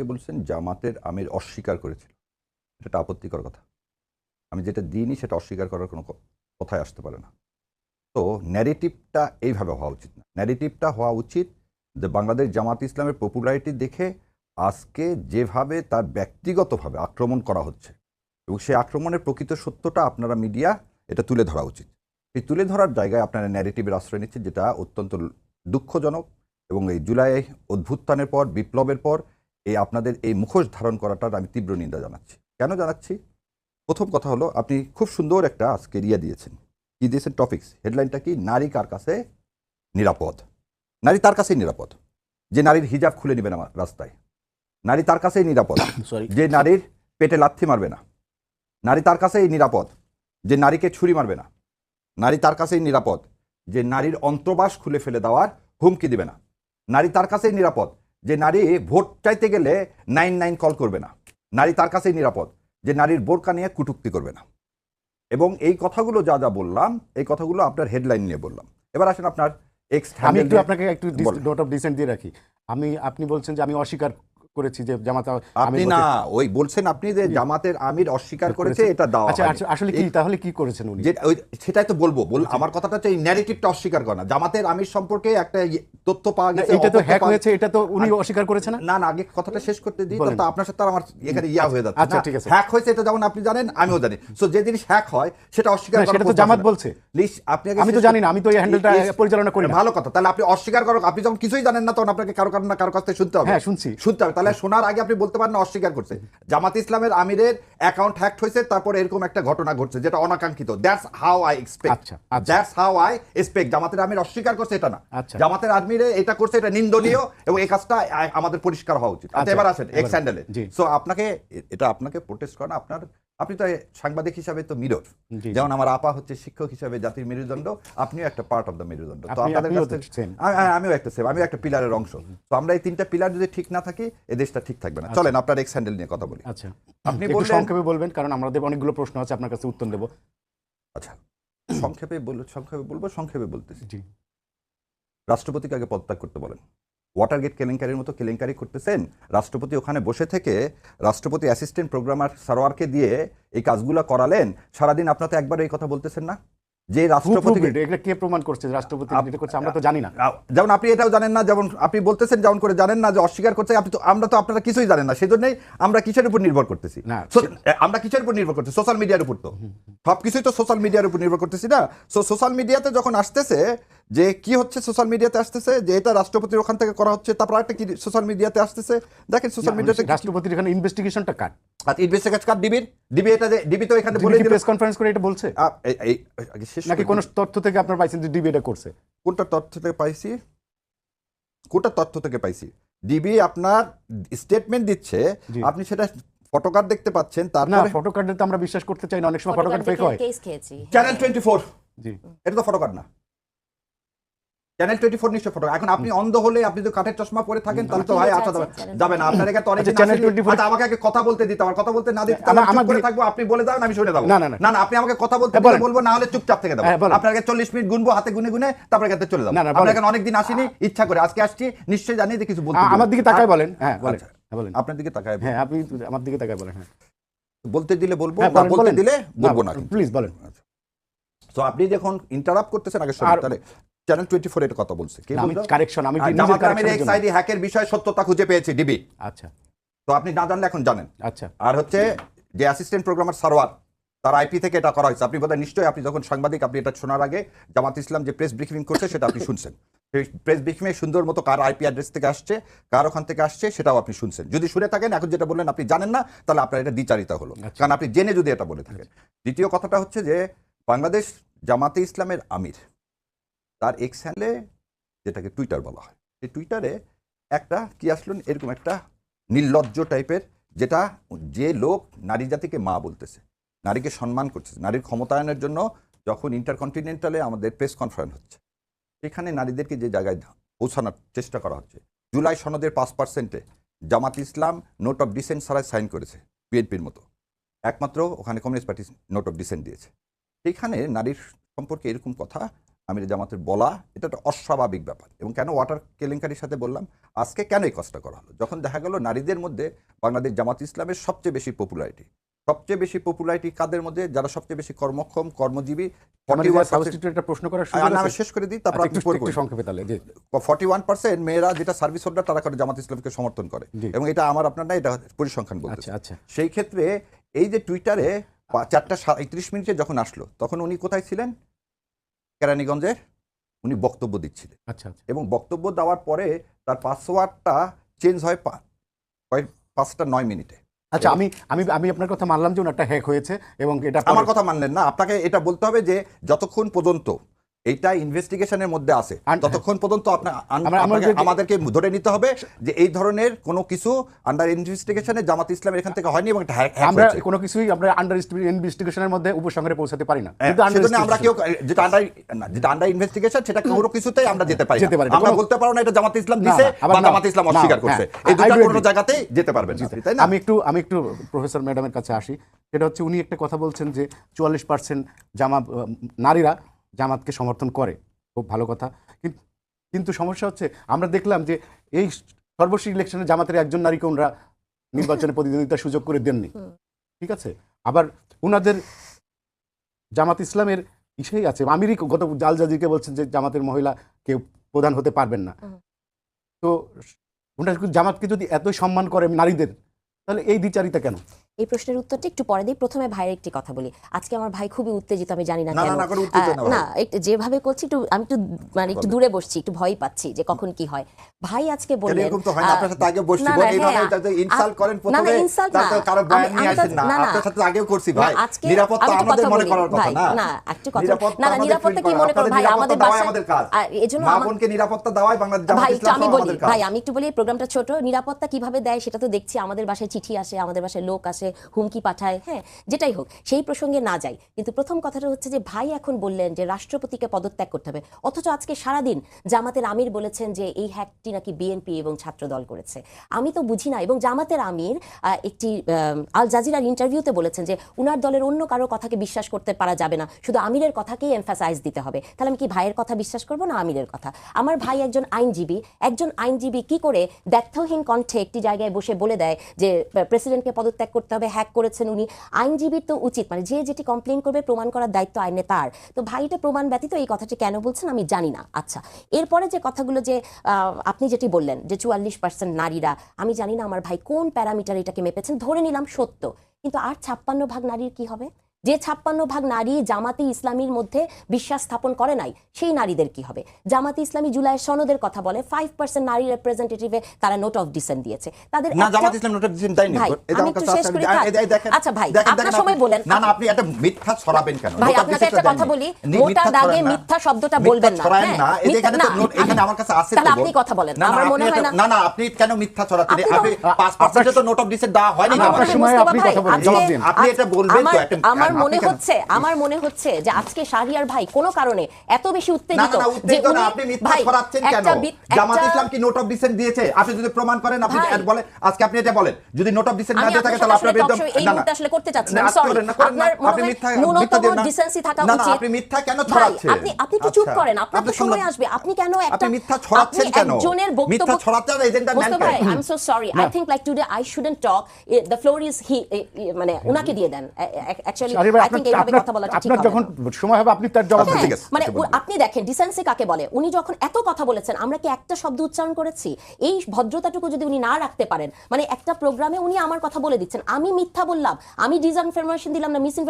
বলছেন জামাতের আমির অস্বীকার করেছিল। এটা আপত্তিকর কথা। আমি যেটা দিইনি সেটা অস্বীকার করার কোনো ক- কথাই আসতে পারে না। তো ন্যারেটিভটা এইভাবে হওয়া উচিত না। ন্যারেটিভটা হওয়া উচিত যে বাংলাদেশ জামাত ইসলামের পপুলারিটি দেখে আজকে যেভাবে তার ব্যক্তিগতভাবে আক্রমণ করা হচ্ছে এবং সেই আক্রমণের প্রকৃত সত্যটা আপনারা মিডিয়া এটা তুলে ধরা উচিত। এই তুলে ধরার জায়গায় আপনারা ন্যারেটিভের আশ্রয় নিচ্ছেন যেটা অত্যন্ত দুঃখজনক এবং এই জুলাই অভ্যুত্থানের পর, বিপ্লবের পর এই আপনাদের এই মুখোশ ধারণ করাটার আমি তীব্র নিন্দা জানাচ্ছি। কেন জানাচ্ছি? প্রথম কথা হলো আপনি খুব সুন্দর একটা আজকে রিয়া দিয়েছেন। কি দিয়েছেন টপিক্স হেডলাইনটা কি? নারী কার কাছে নিরাপদ? নারী তার কাছেই নিরাপদ। যে নারীর হিজাব খুলে নেবে না রাস্তায়। নারী তার কাছেই নিরাপদ। সরি যে নারীর পেটে লাথি মারবে না। নারী তার কাছেই নিরাপদ। যে নারীকে ছুরি মারবে না। নারী তার কাছেই নিরাপদ। যে নারীর অন্তর্বাস খুলে ফেলে দেওয়ার হুমকি দিবে না। নারী তার কাছেই নিরাপদ। যে নারী ভোট চাইতে গেলে নাইন নাইন কল করবে না। নারী তার কাছেই নিরাপদ যে নারীর বোরকা নিয়ে কুটুক্তি করবে না। এবং এই কথাগুলো যা যা বললাম এই কথাগুলো আপনার হেডলাইন নিয়ে বললাম। এবার আসেন আপনার এক্স আমি একটু আপনাকে একটু। নোট অফ ডিসেন্ট দিয়ে রাখি। আমি আপনি বলছেন যে আমি অস্বীকার করেছি যে জামাত আপনি না ওই বলছেন আপনি যে জামাতের আমির অস্বীকার করেছে। এটা দাও আচ্ছা আচ্ছা, আসলে কি তাহলে কি করেছেন উনি? সেটাই তো বলব বল আমার কথাটা হচ্ছে এই ন্যারেটিভটা অস্বীকার করা জামাতের আমির সম্পর্কে একটা ইয়ে- তথ্য পাওয়া গেছে এটা তো হ্যাক হয়েছে এটা তো উনি অস্বীকার করেছে না? না আগে কথাটা শেষ করতে দিই তো আপনার সাথে আমার এখানে ইয়া হয়ে যাচ্ছে। আচ্ছা, ঠিক আছে। হ্যাক হয়েছে এটা যেমন আপনি জানেন আমিও জানি। সো যে জিনিস হ্যাক হয় সেটা অস্বীকার না, করার সেটা তো জামাত বলছে। Please, আপনি আগে আমি তো জানি না, আমি তো এই হ্যান্ডেলটা পরিচালনা করি ভালো কথা তাহলে আপনি অস্বীকার করুন আপনি যখন কিছুই জানেন না তখন আপনাকে কারও কারও না কারও কাছ থেকে শুনতে হবে। হ্যাঁ, শুনছি। শুনতে হবে তাহলে শোনার আগে আপনি বলতে পারেন অস্বীকার করছে। জামাত ইসলামের আমিরের অ্যাকাউন্ট হ্যাক হয়েছে তারপর এরকম একটা ঘটনা ঘটছে যেটা অনাকাঙ্ক্ষিত। That's how I expect. That's how I expect জামাতের আমির অস্বীকার করছে এটা না। আচ্ছা। জামাতের আমিরে এটা করছে এটা নিন্দনীয় এবং এই কাজটা আমাদের পরিষ্কার হওয়া উচিত। আচ্ছা আচ্ছা, এবার আসেন এক্স হ্যান্ডেলে সো আপনাকে এটা আপনাকে প্রোটেস্ট করা আপনার আপনি তো সাংবাদিক হিসাবে তো মিরর। যেমন আমার আপা হচ্ছে শিক্ষক হিসাবে জাতির মেরুদণ্ড আপনিও একটা পার্ট অফ দ্য মেরুদণ্ড। তো আপনি- আপনাদের কাছ আমিও একটা সেম আমিও একটা পিলারের অংশ। তো আমরা এই তিনটা পিলার যদি ঠিক না থাকি এ দেশটা ঠিক থাকবে না। চলেন আপনার এক্স হ্যান্ডেল নিয়ে কথা বলি। আচ্ছা। আপনি সংক্ষেপে বলবেন কারণ আমাদের অনেকগুলো প্রশ্ন আছে আপনার কাছে উত্তর দেবো। আচ্ছা। সংক্ষেপে বল সংক্ষেপে বলব সংক্ষেপে বলতেছি। জি। রাষ্ট্রপতিকে আগে পদত্যাগ করতে বলেন। ওয়াটারগেট কেলেঙ্কারির মতো কেলেঙ্কারি করতেছেন। রাষ্ট্রপতি ওখানে বসে থেকে রাষ্ট্রপতি অ্যাসিস্ট্যান্ট প্রোগ্রামার সারোয়ারকে দিয়ে এই কাজগুলো করালেন। সারাদিন আপনার তো একবার এই কথা বলতেছেন না? যে রাষ্ট্রপতি এটা কে প্রমাণ করছে রাষ্ট্রপতি এটা করছে আমরা তো জানি না। যেমন আপনি এটাও জানেন না যেমন আপনি বলতেছেন যেমন করে জানেন না যে অস্বীকার করছে আপনি তো আমরা তো আপনারা কিছুই জানেন না সেজন্যই আমরা কিসের উপর নির্ভর করতেছি? না, আমরা কিসের উপর নির্ভর করতেছি? সোশ্যাল মিডিয়ার উপর তো। সব কিছুই তো সোশ্যাল মিডিয়ার উপর নির্ভর করতেছি না। সো সোশ্যাল মিডিয়াতে যখন আসতেছে যে কি হচ্ছে সোশ্যাল মিডিয়াতে আসতেছে যে এটা রাষ্ট্রপতির ওখান থেকে করা হচ্ছে তারপর একটা কি সোশ্যাল মিডিয়াতে আসতেছে? দেখেন সোশ্যাল মিডিয়াতে রাষ্ট্রপতির এখানে ইনভেস্টিগেশনটা কাট ইনভেস্টিগেশন কার্ড ডিবির ডিবি এটা ডিবি তো এখানে বলে প্রেস কনফারেন্স করে এটা বলছে? আ, এই- এই আগে শেষ নাকি কোন তথ্য থেকে আপনার পাইছেন যে ডিবি এটা করছে? কোনটা তথ্য থেকে পাইছি? কোনটা তথ্য থেকে পাইছি? ডিবি আপনার স্টেটমেন্ট দিচ্ছে আপনি সেটা ফটোকার্ড দেখতে পাচ্ছেন না তারপরে তো আমরা বিশ্বাস করতে চাই না অনেক সময় ফেক হয়। চ্যানেল জি। এটা তো ফটোকার্ড না। চ্যানেল টোয়েন্টি ফোর নিশ্চয় ফটো এখন আপনি অন্ধ হলে আপনি যদি কাঠের চশমা পরে থাকেন তাহলে তো ভাই আসা যাবে। যাবে না। আপনার এখানে তো অনেক আচ্ছা, আসেনি। 24 আচ্ছা, আমাকে আগে কথা বলতে দিতে আমার কথা বলতে না দিতে আমার আমার করে থাকব। আপনি বলে যাবেন আমি শুনে দেবো। না, না, না। আপনি আমাকে কথা বলতে হ্যাঁ, বলব না হলে চুপচাপ থেকে দেবো। হ্যাঁ, আপনার আগে চল্লিশ মিনিট গুনবো হাতে গুনে গুনে তারপরে এখানে চলে যাব। আপনার এখানে অনেকদিন আসিনি ইচ্ছা করে। আজকে আসছি নিশ্চয়ই জানি যে কিছু বলতে আমার দিকে তাকায় বলেন। হ্যাঁ বলেন। আচ্ছা। হ্যাঁ, বলেন। আপনার দিকে তাকায় হ্যাঁ আপনি আমার দিকে তাকায় বলেন হ্যাঁ। বলতে দিলে বলব না বলতে। দিলে বলব না প্লিজ বলেন। তো আপনি যখন ইন্টারাপ্ট করতেছেন আগে তাহলে চ্যানেল টোয়েন্টি ফোর এটা কথা বলছে। আমি কারেকশন আমি আর নিজের জামাত আমির কারেকশনের এক্স জন্য। আইডি হ্যাকের বিষয়ে সত্যতা খুঁজে পেয়েছে ডিবি আচ্ছা। তো আপনি না জানলে এখন জানেন। আচ্ছা। আর হচ্ছে যে অ্যাসিস্ট্যান্ট প্রোগ্রামার সারওয়ার তার আইপি থেকে এটা করা হয়েছে। আপনি বোধহয় নিশ্চয়ই আপনি যখন সাংবাদিক আপনি এটা শোনার আগে জামাত ইসলাম যে প্রেস ব্রিফিং করছে সেটা আপনি শুনছেন। প্রেস ব্রিফিংয়ে সুন্দর মতো কার আইপি অ্যাড্রেস থেকে আসছে কার ওখান থেকে আসছে সেটাও আপনি শুনছেন। যদি শুনে থাকেন এখন যেটা বললেন আপনি জানেন না তাহলে আপনার এটা দ্বিচারিতা হলো। আচ্ছা। কারণ আপনি জেনে যদি এটা বলে থাকেন। দ্বিতীয় কথাটা হচ্ছে যে বাংলাদেশ জামাতে ইসলামের আমির। তার এক্স হ্যান্ডলে যেটাকে টুইটার বলা হয়, সেই টুইটারে একটা কি আসলেন এরকম একটা নির্লজ্জ টাইপের যেটা যে লোক নারী জাতিকে মা বলতেছে, নারীকে সম্মান করতেছে, নারীর ক্ষমতায়নের জন্য যখন ইন্টারকন্টিনেন্টালে আমাদের প্রেস কনফারেন্স হচ্ছে, সেখানে নারীদেরকে যে জায়গায় পৌঁছানোর চেষ্টা করা হচ্ছে, জুলাই সনদের পাঁচ পার্সেন্টে Jamaat Islam note of dissent ছাড়াই সাইন করেছে বিএনপির মতো, একমাত্র ওখানে communist party note of dissent দিয়েছে সেখানে নারীর সম্পর্কে এরকম কথা আমির জামাতের বলা এটা একটা অস্বাভাবিক ব্যাপার। এবং কেন ওয়াটার কেলেঙ্কারির সাথে বললাম? আজকে কেন এই কাজটা করা হলো? যখন দেখা গেল নারীদের মধ্যে বাংলাদেশ জামাত ইসলামের সবচেয়ে বেশি পপুলারিটি সবচেয়ে বেশি পপুলারিটি কাদের মধ্যে? যারা সবচেয়ে বেশি কর্মক্ষম কর্মজীবী আমার 41% সাবস্টিটিউট একটা প্রশ্ন আমি সুযোগ আমি আছে? শেষ করে দিই তারপর আচ্ছা, আপনি ফর্টি ওয়ান পার্সেন্ট মেয়েরা যেটা সার্ভিস হোল্ডার তারা করে জামাত ইসলামকে সমর্থন করে। এবং এটা আমার আপনার না এটা পরিসংখ্যান বলতে আচ্ছা আচ্ছা। সেই ক্ষেত্রে এই যে টুইটারে চারটা সাঁত্রিশ মিনিটে যখন আসলো তখন উনি কোথায় ছিলেন? কেরানীগঞ্জের উনি বক্তব্য দিচ্ছিলেন। আচ্ছা আচ্ছা। এবং বক্তব্য দেওয়ার পরে তার পাসওয়ার্ডটা চেঞ্জ হয় পা- কয় পাঁচটা নয় মিনিটে। আচ্ছা আমি আমি আমি আপনার কথা মানলাম যে ওনারটা হ্যাক হয়েছে এবং এটা আমার কথা মানলেন না। আপনাকে এটা বলতে হবে যে যতক্ষণ পর্যন্ত এইটা ইনভেস্টিগেশনের মধ্যে আছে। ততক্ষণ পর্যন্ত আমাদেরকে- ধরে নিতে হবে যে এই ধরনের কোনো কিছু আন্ডার ইনভেস্টিগেশনে জামাত ইসলাম এখান থেকে হয়নি এবং এটা আমরা কোনো কিছুই আমরা আন্ডার ইনভেস্টিগেশনের মধ্যে উপসংহারে পৌঁছাতে পারি না। হ্যাঁ, আমরা কেউ যেটা আন্ডার না, যেটা আন্ডার ইনভেস্টিগেশন সেটা কোনো কিছুতেই আমরা যেতে পারি। যেতে পারি আমরা বলতে পারো না এটা জামাত ইসলাম দিছে বা জামাত ইসলাম অস্বীকার হ্যাঁ, করছে। এই দুটো কোনো জায়গাতেই যেতে পারবেন না তাই না? আমি একটু আমি একটু প্রফেসর ম্যাডামের কাছে আসি। সেটা হচ্ছে উনি একটা কথা বলছেন যে চুয়াল্লিশ পার্সেন্ট জামা নারীরা জামাতকে সমর্থন করে। খুব ভালো কথা। কিন্তু কিন্তু সমস্যা হচ্ছে আমরা দেখলাম যে এই সর্বশেষ ইলেকশনে জামাতের একজন নারীকে ওনারা নির্বাচনে প্রতিদ্বন্দ্বিতার সুযোগ করে দেননি। ঠিক আছে? আবার ওনাদের জামাত ইসলামের ইসেই আছে। আমিরই গত জাল জাজিকে বলছেন যে জামাতের মহিলা কেউ প্রধান হতে পারবেন না। তো ওনারা জামাতকে যদি এতই সম্মান করে নারীদের তাহলে এই দ্বিচারিতা কেন? এই প্রশ্নের উত্তরটা একটু পরে দিই। প্রথমে ভাইয়ের একটি কথা বলি। আজকে আমার ভাই খুবই উত্তেজিত আমি জানি না কেন। না, যেভাবে করছি একটু আমি একটু মানে একটু দূরে বসছি একটু ভয় পাচ্ছি যে কখন কি হয়। ভাই আজকে বললেন এরকম তো হয় না? আপনার সাথে আগে বসছি। না, বোন, না, এইভাবে হ্যাঁ, এটা যে ইনসাল্ট করেন না, না, প্রথমে insult তারপর কারও বয়ান আমি- নিয়ে আসেন না। না, না। আপনার সাথে আগেও করছি ভাই। নিরাপত্তা আমি একটু আমাদের মনে বলি, করার কথা না। না, একটু কথা- না, না, নিরাপত্তা কি মনে করো, ভাই, আমাদের আমাদের কাজ। এজন্য মা বোনকে নিরাপত্তা দেওয়াই বাংলাদেশ ভাই আমি বলি ভাই আমি একটু বলি প্রোগ্রামটা ছোট। নিরাপত্তা কীভাবে দেয় সেটা তো দেখছি। আমাদের বাসায় চিঠি আসে আমাদের বাসায় লোক আসে হুমকি পাঠায় হ্যাঁ যেটাই হোক, সেই প্রসঙ্গে না যাই। কিন্তু প্রথম কথাটা হচ্ছে যে, ভাই এখন বললেন যে, রাষ্ট্রপতিকে পদত্যাগ করতে হবে। অথচ আজকে সারাদিন জামাতের আমির বলেছেন যে, এই হ্যাকটি নাকি বিএনপি এবং ছাত্রদল করেছে। আমি তো বুঝি না, এবং জামাতের আমির একটি আল জাজিরার ইন্টারভিউতে বলেছেন যে, উনার দলের অন্য কারও কথাকে বিশ্বাস করতে পারা যাবে না। শুধু আমিরের কথাকেই এমফাসাইজ দিতে হবে। তাহলে আমি কি ভাইয়ের কথা বিশ্বাস করব না আমিরের কথা? আমার ভাই একজন আইনজীবী একজন আইনজীবী কি করে দ্ব্যর্থহীন কণ্ঠে একটি জায়গায় বসে বলে দেয় যে, প্রেসিডেন্টকে পদত্যাগ করতে হবে হ্যাক করেছেন উনি। আইনজীবীর তো উচিত মানে যে যেটি কমপ্লেন করবে প্রমাণ করার দায়িত্ব আইনে তার। তো ভাইটা প্রমাণ ব্যতীত এই কথাটি কেন বলছেন আমি জানি না। আচ্ছা এরপরে যে কথাগুলো যে আপনি যেটি বললেন যে চুয়াল্লিশ পার্সেন্ট নারীরা, আমি জানি না আমার ভাই কোন প্যারামিটার এটাকে মেপেছেন, ধরে নিলাম সত্য। কিন্তু আর ছাপ্পান্ন ভাগ নারীর কি হবে? যে ছাপ্পান্ন ভাগ নারী জামাতি ইসলামীর মধ্যে বিশ্বাস স্থাপন করে নাই সেই নারীদের কি হবে? জামাতি ইসলামী জুলাইয়ের সনদের কথা বলে ফাইভ পার্সেন্ট নারী রিপ্রেজেন্টেটিভে তারা নোট অফ ডিসেন্ট দিয়েছে। তাদের আমি একটু শেষ করি, আচ্ছা ভাই, আপনার সময় বলেন। না না আপনি একটা মিথ্যা ছড়াবেন কেন? ভাই আপনাকে একটা কথা বলি মোটা দাগে মিথ্যা শব্দটা বলবেন না? না। এখানে তো নোট এখানে আমার কাছে আছে তাহলে আপনি কথা বলেন। আমার মনে হয় না না না আপনি কেন মিথ্যা ছড়াচ্ছেন আপনি তো- আপনি পাঁচ পার্সেন্টে তো নোট অফ ডিসেন্ট দেওয়া হয়নি আমার আপনার সময় আপনি কথা বলেন, জবাব দিন। আপনি এটা বলবেন তো, একটা- আমার মনে হচ্ছে আমার মনে হচ্ছে যে আজকে শাহরিয়ার ভাই কোনো কারণে এত বেশি উত্তেজিত যে আপনি মিথ্যা ছড়াচ্ছেন কেন? জামাত ইসলাম কি নোট অফ ডিসেন্ট দিয়েছে? আপনি যদি প্রমাণ করেন আপনি। আর আজকে আপনি এটা বলেন। যদি নোট অফ ডিসেন্ট না দিয়ে থাকে তাহলে আপনার বিরুদ্ধে এই না, না। মুহূর্তে আসলে করতে চাচ্ছি না, না। আপনার আপনি মিথ্যা মিথ্যা দিন না। decency থাকা না, না, আপনি মিথ্যা কেন ছড়াচ্ছেন? আপনি আপনি একটু চুপ আচ্ছা। করেন আপনার তো সময় আসবে। আপনি কেন একটা আপনি মিথ্যা ছড়াচ্ছেন কেন? একজনের বক্তব্য মিথ্যা আর এজেন্ডা মোস্তফা ভাই I am so sorry I think like today I shouldn't talk the floor is he মানে ওনাকে দিয়ে দেন। অ্যাকচুয়ালি শাহরিয়ার আপনার- যখন সময় হবে আপনি তার জবাব আছে। মানে আচ্ছা, উ- বলুন। আপনি দেখেন ডিসেন্সি কাকে বলে? উনি যখন এত কথা বলেছেন আমরা কি একটা শব্দ উচ্চারণ করেছি? এই ভদ্রতাটুকু যদি উনি না রাখতে পারেন মানে একটা প্রোগ্রামে উনি আমার কথা বলে দিচ্ছেন আমি মিথ্যা বললাম আমি ডিসইনফরমেশন দিলাম না মিস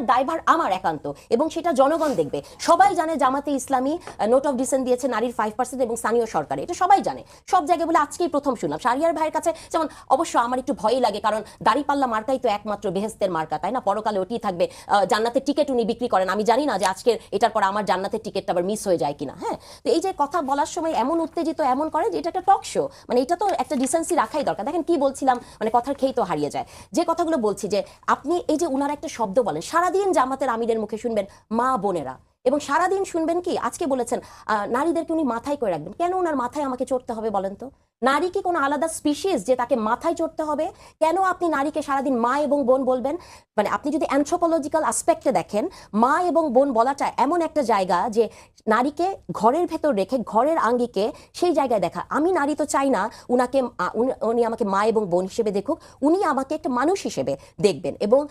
দায়ভার আমার একান্ত এবং সেটা জনগণ দেখবে। সবাই জানে জামাতে ইসলামী নোট অফ ডিসেন্ট দিয়েছে নারীর ফাইভ পার্সেন্ট এবং স্থানীয় সরকারে এটা সবাই জানে। সব জায়গায় বলে আজকেই প্রথম শুনলাম। শারিয়ার ভাইয়ের কাছে যেমন অবশ্য আমার একটু ভয়ই লাগে কারণ দাড়িপাল্লা মার্কাই তো একমাত্র বেহেস্তের মার্কা তাই না? পরকালে ওটি থাকবে। জান্নাতের টিকিট উনি বিক্রি করেন। আমি জানি না যে আজকের এটার পর আমার জান্নাতের টিকিটটা আবার মিস হয়ে যায় কিনা। হ্যাঁ? তো এই যে কথা বলার সময় এমন উত্তেজিত এমন করে যে এটা একটা টক শো মানে এটা তো একটা ডিসেন্সি রাখাই দরকার। দেখেন কি বলছিলাম? মানে কথার খেই তো হারিয়ে যায়। যে কথাগুলো বলছি যে, আপনি এই যে উনার একটা শব্দ বলেন, সারাদিন জামাতের আমিরের মুখে শুনবেন, মা বোনেরা। এবং সারাদিন শুনবেন কি? আজকে বলেছেন নারীদেরকে উনি মাথায় করে রাখবেন। কেন ওনার মাথায় আমাকে চড়তে হবে বলেন তো? নারী কি কোনো আলাদা স্পিসিস যে তাকে মাথায় চড়তে হবে? কেন আপনি নারীকে সারাদিন মা এবং বোন বলবেন? মানে আপনি যদি অ্যান্থ্রোপোলজিক্যাল আসপেক্টে দেখেন, মা এবং বোন বলাটা এমন একটা জায়গা যে নারীকে ঘরের ভেতর রেখে ঘরের আঙ্গিকে সেই জায়গায় দেখা। আমি নারী তো চাই না উনাকে উনি- উনি আমাকে মা এবং বোন হিসেবে দেখুক, উনি আমাকে একটা মানুষ হিসেবে দেখবেন। এবং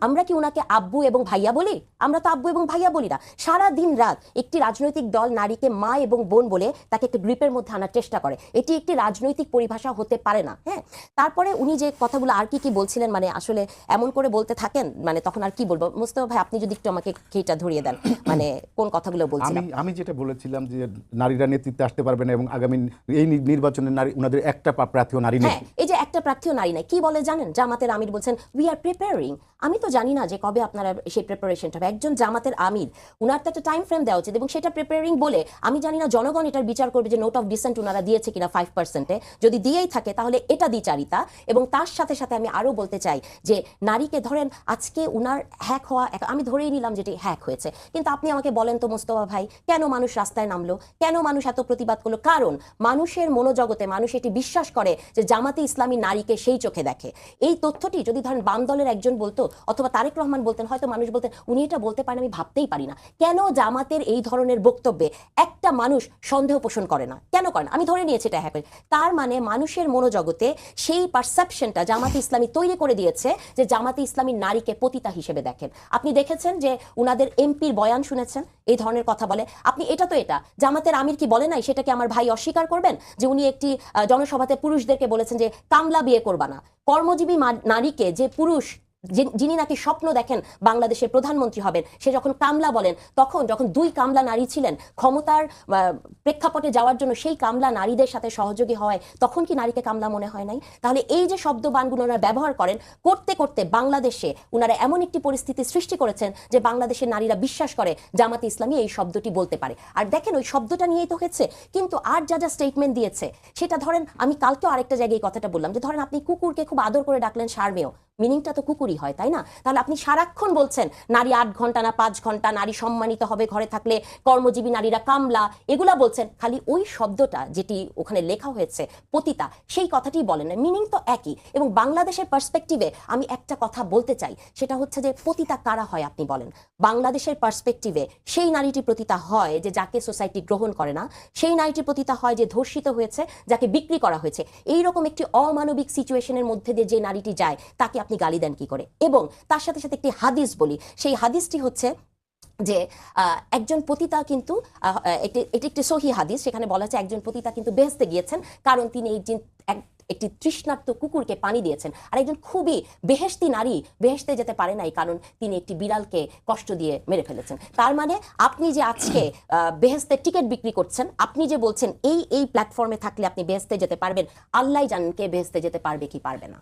আমরা কি উনাকে আব্বু এবং ভাইয়া বলি? আমরা তো আব্বু এবং ভাইয়া বলি না। সারা দিন রাত একটি রাজনৈতিক দল নারীকে মা এবং বোন বলে তাকে একটা গ্রিপের মধ্যে আনার চেষ্টা করে। এটি একটি রাজনৈতিক পরিভাষা হতে পারে না হ্যাঁ? তারপরে উনি যে কথাগুলো আর কি কি বলছিলেন মানে আসলে এমন করে বলতে থাকেন মানে তখন আর কি বলব? মোস্তফা ভাই আপনি যদি একটু আমাকে সেইটা ধরিয়ে দেন মানে কোন কথাগুলো আমি বলছিলেন আমি যেটা বলেছিলাম যে নারীরা নেতৃত্বে আসতে পারবে না এবং আগামী এই নির্বাচনে নারী ওনাদের একটা পা- প্রার্থীও নারী নেই। হ্যাঁ এই যে একটা প্রার্থীও নারী নাই। কি বলে জানেন? জামাতের আমির বলছেন উই আর প্রিপেয়ারিং আমি তো জানি না যে কবে আপনারা সেই প্রিপারেশনটা হবে। একজন জামাতের আমির, উনার তো একটা টাইম ফ্রেম দেওয়া উচিত এবং সেটা প্রিপেয়ারিং বলে আমি জানি না জনগণ এটার বিচার করবে যে নোট অফ ডিসেন্ট উনারা দিয়েছে কিনা ফাইভ পার্সেন্টে যদি দিয়েই থাকে তাহলে এটা দ্বিচারিতা এবং তার সাথে সাথে আমি আরও বলতে চাই যে নারীকে ধরেন আজকে উনার হ্যাক হওয়া আমি ধরেই নিলাম যেটি হ্যাক হয়েছে। কিন্তু আপনি আমাকে বলেন তো মোস্তফা ভাই, কেন মানুষ রাস্তায় নামলো? কেন মানুষ এত প্রতিবাদ করল? কারণ মানুষের মনোজগতে মানুষ এটি বিশ্বাস করে যে জামাতে ইসলামী নারীকে সেই চোখে দেখে। এই তথ্যটি যদি ধরেন বাম দলের একজন বলতো, অথবা তারেক রহমান বলতেন, হয়তো মানুষ বলতেন, উনি এটা বলতে পারেন আমি ভাবতেই পারি না। কেন জামাতের এই ধরনের বক্তব্যে একটা মানুষ সন্দেহ পোষণ করে না? কেন করে না? আমি ধরে নিয়েছি এটা হয়েছে। তার মানে মানুষের মনোজগতে সেই পারসেপশনটা জামাতে ইসলামী তৈরি করে দিয়েছে যে জামাতে ইসলামী নারীকে পতিতা হিসেবে দেখেন। আপনি দেখেছেন যে উনাদের এমপির বয়ান শুনেছেন? এই ধরনের কথা বলে। আপনি, এটা তো এটা। জামাতের আমির কি বলে নাই সেটাকে আমার ভাই অস্বীকার করবেন? যে উনি একটি জনসভাতে পুরুষদেরকে বলেছেন যে কামলা বিয়ে করবা না। কর্মজীবী নারীকে যে পুরুষ যিনি নাকি স্বপ্ন দেখেন বাংলাদেশের প্রধানমন্ত্রী হবেন, সে যখন কামলা বলেন, তখন যখন দুই কামলা নারী ছিলেন, ক্ষমতার প্রেক্ষাপটে যাওয়ার জন্য সেই কামলা নারীদের সাথে সহযোগী হয় তখন কি নারীকে কামলা মনে হয় নাই? তাহলে এই যে শব্দ শব্দবানগুলো ওনারা ব্যবহার করেন, করতে করতে বাংলাদেশে ওনারা এমন একটি পরিস্থিতি সৃষ্টি করেছেন যে বাংলাদেশের নারীরা বিশ্বাস করে জামাতে ইসলামী এই শব্দটি বলতে পারে। আর দেখেন ওই শব্দটা নিয়েই তো হয়েছে, কিন্তু আর যা যা স্টেটমেন্ট দিয়েছে, সেটা ধরেন আমি কালকেও আরেকটা জায়গায় কথাটা বললাম যে ধরেন আপনি কুকুরকে খুব আদর করে ডাকলেন সারমেয় মিনিংটা তো কুকুরই হয়, তাই না? তাহলে আপনি সারাক্ষণ বলছেন, নারী আট ঘণ্টা না পাঁচ ঘণ্টা, নারী সম্মানিত হবে, ঘরে থাকলে কর্মজীবী নারীরা কামলা। এগুলা বলছেন, খালি ওই শব্দটা যেটি ওখানে লেখা হয়েছে, পতিতা, সেই কথাটি বলেন না। মিনিং তো একই। এবং বাংলাদেশের পার্সপেক্টিভে আমি একটা কথা বলতে চাই, সেটা হচ্ছে যে পতিতা কারা হয় আপনি বলেন? বাংলাদেশের পার্সপেক্টিভে সেই নারীটি পতিতা হয় যে যাকে সোসাইটি গ্রহণ করে না, সেই নারীটি পতিতা হয় যে ধর্ষিত হয়েছে, যাকে বিক্রি করা হয়েছে। এই রকম একটি অমানবিক সিচুয়েশনের মধ্যে দিয়ে যে নারীটি যায়, তাকে আপনি গালি দেন কি করে? এবং তার সাথে সাথে একটি হাদিস বলি। সেই হাদিসটি হচ্ছে যে একজন পতিতা কিন্তু এটি একটি সহি হাদিস। সেখানে বলা আছে একজন পতিতা কিন্তু বেহেস্তে গিয়েছেন কারণ তিনি এই একটি তৃষ্ণার্ত কুকুরকে পানি দিয়েছেন। আর একজন খুবই বেহেস্তি নারী বেহেস্তে যেতে পারে নাই কারণ তিনি একটি বিড়ালকে কষ্ট দিয়ে মেরে ফেলেছেন। তার মানে আপনি যে আজকে আহ, বেহেস্তের টিকিট বিক্রি করছেন আপনি যে বলছেন এই এই প্ল্যাটফর্মে থাকলে আপনি বেহেস্তে যেতে পারবেন আল্লাহ জানেন কে বেহেস্তে যেতে পারবে কি পারবে না।